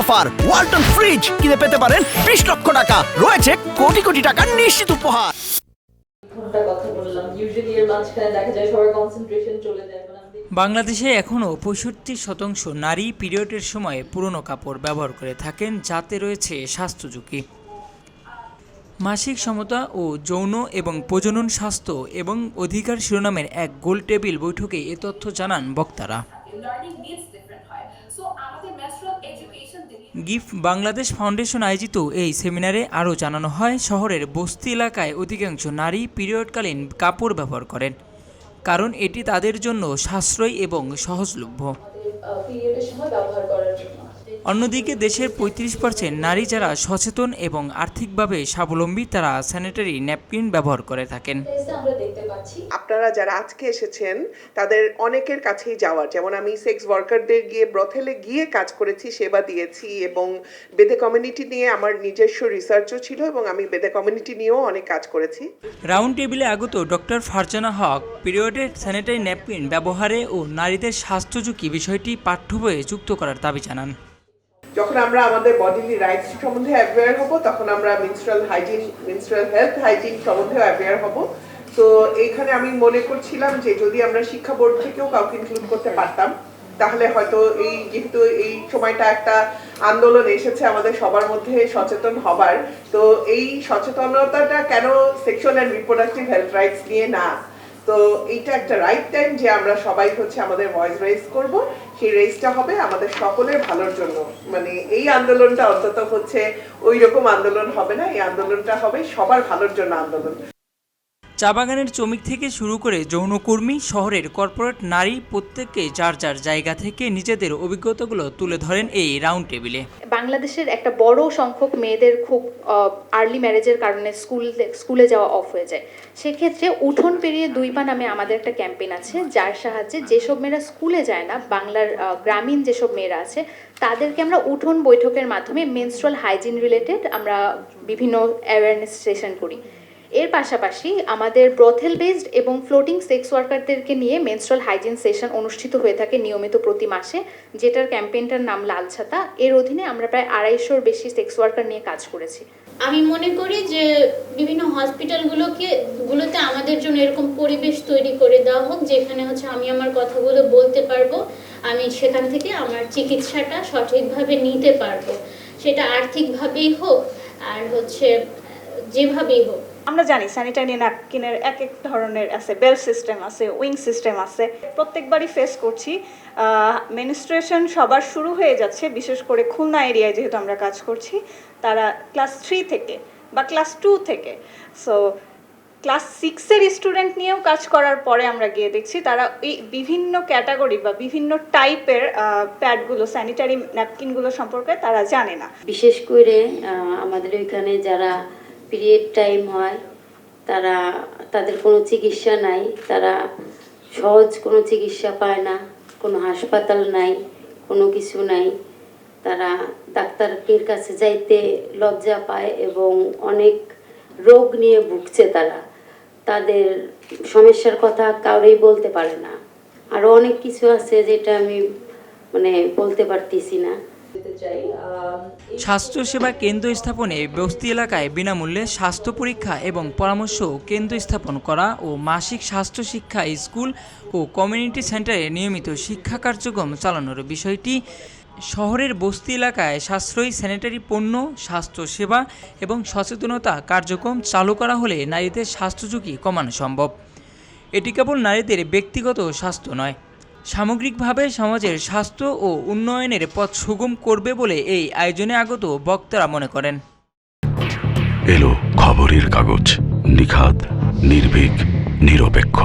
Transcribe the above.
Offer. Walton fridge কিনে পেতে পারেন বিশ লক্ষ টাকা। রয়েছে কোটি কোটি টাকার নিশ্চিত উপহার। কথা বললাম। ইউজুয়ালি এর মাঝখানে দেখা যায় সবার কনসেন্ট্রেশন চলে যায় আমি দেখি- বাংলাদেশে এখনও পঁয়ষট্টি শতাংশ নারী পিরিয়ডের সময় পুরনো কাপড় ব্যবহার করে থাকেন যাতে রয়েছে স্বাস্থ্য ঝুঁকি। মাসিক সমতা ও যৌন এবং প্রজনন স্বাস্থ্য এবং অধিকার শিরোনামের এক গোল টেবিল বৈঠকে এ তথ্য জানান বক্তারা। গিফট বাংলাদেশ ফাউন্ডেশন আয়োজিত এই সেমিনারে আরও জানানো হয়, শহরের বস্তি এলাকায় অধিকাংশ নারী পিরিয়ডকালীন কাপড় ব্যবহার করেন। কারণ এটি তাদের জন্য সাশ্রয়ী এবং সহজলভ্য। ব্যবহার করার জন্য। অন্যদিকে দেশের পঁয়ত্রিশ পার্সেন্ট নারী যারা সচেতন এবং আর্থিকভাবে স্বাবলম্বী তারা স্যানিটারি ন্যাপকিন ব্যবহার করে থাকেন। আপনারা যারা আজকে এসেছেন তাদের অনেকের কাছেই যাওয়ার। যেমন আমি সেক্স ওয়ার্কারদের গিয়ে ব্রথেলে গিয়ে কাজ করেছি সেবা দিয়েছি এবং বেদে কমিউনিটি নিয়ে আমার নিজস্ব রিসার্চও ছিল এবং আমি বেদে কমিউনিটি নিয়েও অনেক কাজ করেছি। রাউন্ড টেবিলে আগত ডক্টর ফারজানা হক পিরিয়ডের স্যানিটারি ন্যাপকিন ব্যবহারে ও নারীদের স্বাস্থ্য ঝুঁকি বিষয়টি পাঠ্য বইয়ে যুক্ত করার দাবি জানান। যখন আমরা আমাদের বডিলি রাইটস সম্বন্ধে অ্যাওয়্যার হব, তখন আমরা menstrual hygiene menstrual health hygiene সম্বন্ধেও অ্যাওয়্যার হব। তো এইখানে আমি মনে করছিলাম যে যদি আমরা শিক্ষা বোর্ড থেকেও কাউকে ইনক্লুড করতে পারতাম, তাহলে হয়তো এই যেহেতু এই সময়টা একটা আন্দোলন এসেছে আমাদের সবার মধ্যে সচেতন হবার, তো এই সচেতনতাটা কেন sexual and reproductive health rights নিয়ে না তো এইটা একটা রাইট টাইম যে আমরা সবাই হচ্ছে আমাদের ভয়েস রেজ করব। সেই রেজটা হবে আমাদের সকলের ভালোর জন্য। মানে এই আন্দোলনটা অন্তত হচ্ছে ওই রকম আন্দোলন হবে না, এই আন্দোলনটা হবে সবার ভালোর জন্য আন্দোলন। চা বাগানের শ্রমিক থেকে শুরু করে যৌনকর্মী, শহরের কর্পোরেট নারী প্রত্যেককে যার যার জায়গা থেকে নিজেদের অভিজ্ঞতাগুলো তুলে ধরেন এই রাউন্ড টেবিলে। বাংলাদেশের একটা বড় সংখ্যক মেয়েদের খুব আর্লি ম্যারেজের কারণে স্কুল, স্কুলে যাওয়া অফ হয়ে যায়। সেক্ষেত্রে উঠোন পেরিয়ে দুই পা নামে আমাদের একটা ক্যাম্পেইন আছে, যার সাহায্যে যেসব মেয়েরা স্কুলে যায় না, বাংলার গ্রামীণ যেসব মেয়েরা আছে, তাদেরকে আমরা উঠোন বৈঠকের মাধ্যমে মেনস্ট্রাল হাইজিন রিলেটেড আমরা বিভিন্ন অ্যাওয়ারনেস সেশন করি। এর পাশাপাশি আমাদের ব্রথেল বেসড এবং ফ্লোটিং সেক্স ওয়ার্কারদেরকে নিয়ে মেনস্ট্রাল হাইজিন সেশন অনুষ্ঠিত হয়ে থাকে নিয়মিত প্রতি মাসে, যেটার ক্যাম্পেইনটার নাম লাল ছাতা। এর অধীনে আমরা প্রায় আড়াইশোর বেশি সেক্স ওয়ার্কার নিয়ে কাজ করেছি। আমি মনে করি যে বিভিন্ন হসপিটালগুলোকে গুলোতে আমাদের জন্য এরকম পরিবেশ তৈরি করে দেওয়া হোক, যেখানে হচ্ছে আমি আমার কথাগুলো বলতে পারব, আমি সেখান থেকে আমার চিকিৎসাটা সঠিকভাবে নিতে পারব। সেটা আর্থিকভাবেই হোক, আর হচ্ছে যেভাবেই হোক। আমরা জানি স্যানিটারি ন্যাপকিনের এক এক ধরনের আছে বেল সিস্টেম আছে উইং সিস্টেম আছে। প্রত্যেকবারই ফেস করছি। মেনিস্ট্রেশন সবার শুরু হয়ে যাচ্ছে বিশেষ করে খুলনা এরিয়ায় যেহেতু আমরা কাজ করছি। তারা ক্লাস থ্রি থেকে বা ক্লাস টু থেকে। সো ক্লাস সিক্সের স্টুডেন্ট নিয়েও কাজ করার পরে আমরা গিয়ে দেখছি তারা এই বিভিন্ন ক্যাটাগরি বা বিভিন্ন টাইপের প্যাডগুলো স্যানিটারি ন্যাপকিনগুলো সম্পর্কে তারা জানে না। বিশেষ করে আমাদের এখানে যারা পিরিয়ড টাইম হয়, তারা, তাদের কোনো চিকিৎসা নাই, তারা সহজ কোনো চিকিৎসা পায় না, কোনো হাসপাতাল নাই, কোনো কিছু নাই। তারা ডাক্তারের কাছে যাইতে লজ্জা পায় এবং অনেক রোগ নিয়ে ভুগছে তারা। তাদের সমস্যার কথা কাউরেই বলতে পারে না। আরও অনেক কিছু আছে যেটা আমি মানে বলতে পারতেছি না। স্বাস্থ্যসেবা কেন্দ্র স্থাপনে বস্তি এলাকায় বিনামূল্যে স্বাস্থ্য পরীক্ষা এবং পরামর্শ কেন্দ্র স্থাপন করা ও মাসিক স্বাস্থ্য শিক্ষা স্কুল ও কমিউনিটি সেন্টারে নিয়মিত শিক্ষা কার্যক্রম চালানোর বিষয়টি শহরের বস্তি এলাকায় সাশ্রয়ী স্যানিটারি পণ্য স্বাস্থ্য সেবা এবং সচেতনতা কার্যক্রম চালু করা হলে নারীদের স্বাস্থ্য ঝুঁকি কমানো সম্ভব। এটি কেবল নারীদের ব্যক্তিগত স্বাস্থ্য নয় সামগ্রিকভাবে সমাজের স্বাস্থ্য ও উন্নয়নের পথ সুগম করবে বলে এই আয়োজনে আগত বক্তারা মনে করেন। এলো খবরের কাগজ, নিখাদ, নির্ভীক, নিরপেক্ষ।